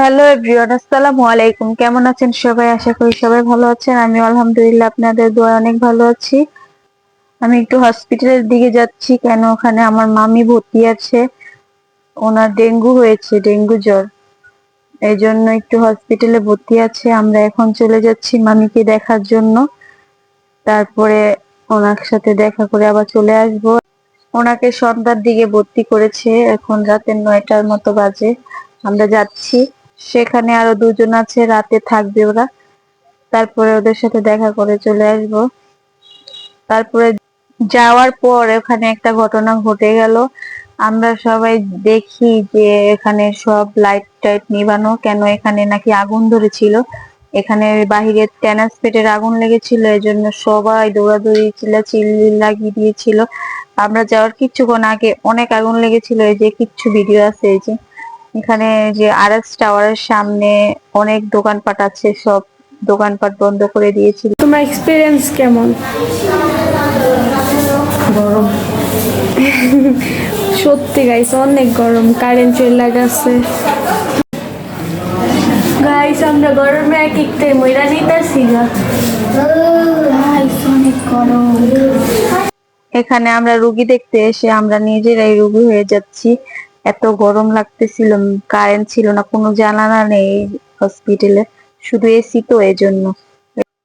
Hello everyone আসসালামু আলাইকুম কেমন আছেন সবাই? আশা করি সবাই ভালো আছেন। আমি আলহামদুলিল্লাহ আপনাদের দোয়া অনেক ভালো আছি। আমি একটু হসপিটালের দিকে যাচ্ছি কেন? ওখানে আমার মামি ভর্তি আছে। ওনার ডেঙ্গু হয়েছে, ডেঙ্গু জ্বর। এই জন্য একটু হসপিটালে ভর্তি আছে। আমরা এখন চলে যাচ্ছি মামিকে দেখার জন্য। তারপরে ওনার সাথে দেখা করে আবার চলে আসব। ওনাকে সন্ধ্যার দিকে ভর্তি করেছে। এখন রাতের নয়টার মতো বাজে। আমরা যাচ্ছি। সেখানে আরও দুজন আছে, রাতে থাকবে ওরা। তারপরে ওদের সাথে দেখা করে চলে আসব। তারপরে যাওয়ার পর ওখানে একটা ঘটনা ঘটে গেল। আমরা সবাই দেখি যে এখানে সব লাইট টাইট নিবানো। কেন এখানে নাকি আগুন ধরেছিল? এখানে বাহিরে ট্যানাস পেটের আগুন লেগেছিল, এজন্য সবাই দৌড়াদৌড়ি চিল্লা চিল্লি লাগিয়ে দিয়েছিল। আমরা যাওয়ার কিছুক্ষণ আগে অনেক আগুন লেগেছিল, এই যে কিচ্ছু ভিডিও আছে, এই যে এখানে যে আর এস টাওয়ারের সামনে অনেক দোকানপাট আছে সব দোকানপাট বন্ধ করে দিয়েছিল তোমার এক্সপিরিয়েন্স কেমন? গরম। সত্যি গাইস অনেক গরম কারেন্ট চলে গেছে। গাইস আমরা গরমে এক একটু মইরা নিতেছি গা। অনেক গরম। এখানে আমরা রুগী দেখতে এসে আমরা নিজেরাই রুগী হয়ে যাচ্ছি। এত গরম লাগতেছিল কারেন্ট ছিল না কোনো জানালা নেই হসপিটালে শুধু এসি তো এই জন্য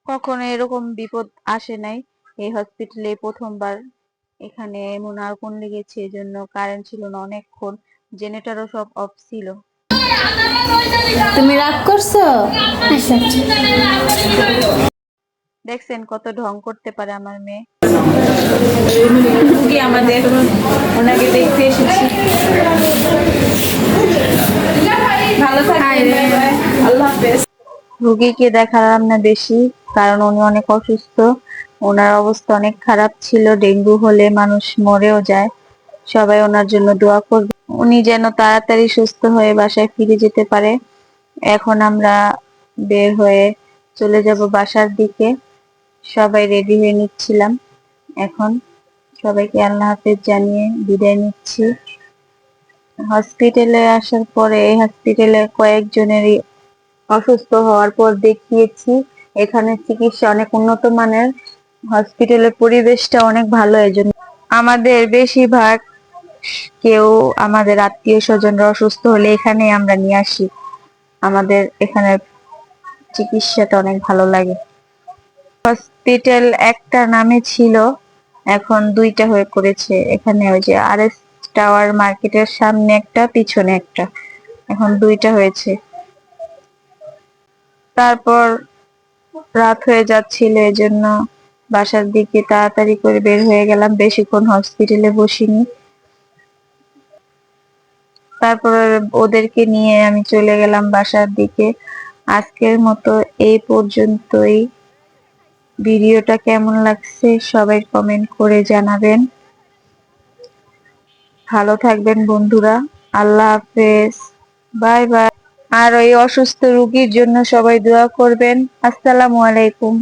কখনো এরকম বিপদ আসে নাই এই হসপিটালে প্রথমবার। এখানে এমন আগুন লেগেছে এই জন্য কারেন্ট ছিল না অনেকক্ষণ জেনারেটরও সব অফ ছিল। তুমি রাগ করছ? দেখছেন কত ঢং করতে পারে আমার মেয়ে। রুগী আমাদের ওনাকে দেখতে এসেছি। ভালো থাকবেন বাই বাই আল্লাহ হাফেজ। রুগীকে দেখালাম না বেশি কারণ উনি অনেক অসুস্থ। ওনার অবস্থা অনেক খারাপ ছিল ডেঙ্গু হলে মানুষ মরেও যায়। সবাই ওনার জন্য দোয়া করবে। উনি যেন তাড়াতাড়ি সুস্থ হয়ে বাসায় ফিরে যেতে পারে। এখন আমরা বের হয়ে চলে যাব বাসার দিকে। সবাই রেডি হয়ে নিচ্ছিলাম। এখন সবাইকে আল্লাহ হাফেজ জানিয়ে বিদায় নিচ্ছি। হসপিটালে আসার পরে এই হসপিটালে কয়েকজনেরই অসুস্থ হওয়ার পর দেখিয়েছি। এখানে চিকিৎসা অনেক উন্নত মানের। হসপিটালের পরিবেশটা অনেক ভালো এজন্য। আমাদের বেশিরভাগ কেউ আমাদের আত্মীয় স্বজনরা অসুস্থ হলে এখানে আমরা নিয়ে আসি। আমাদের এখানে চিকিৎসাটা অনেক ভালো লাগে। হসপিটাল একটা নামে ছিল এখন দুইটা হয়ে পড়েছে। এখানে ওই যে আর এস টাওয়ার মার্কেটের সামনে একটা, পিছনে একটা। এখন দুইটা হয়েছে। তারপর রাত হয়ে যাচ্ছিল, এজন্য বাসার দিকে তাড়াতাড়ি করে বের হয়ে গেলাম। বেশিক্ষণ হসপিটালে বসিনি। তারপর ওদেরকে নিয়ে আমি চলে গেলাম বাসার দিকে। আজকের মতো এই পর্যন্তই। ভিডিওটা কেমন লাগছে সবাই কমেন্ট করে জানাবেন। ভালো থাকবেন বন্ধুরা, আল্লাহ হাফেজ, বাই বাই। আর ওই অসুস্থ রুগীর জন্য সবাই দোয়া করবেন। আসসালামু আলাইকুম।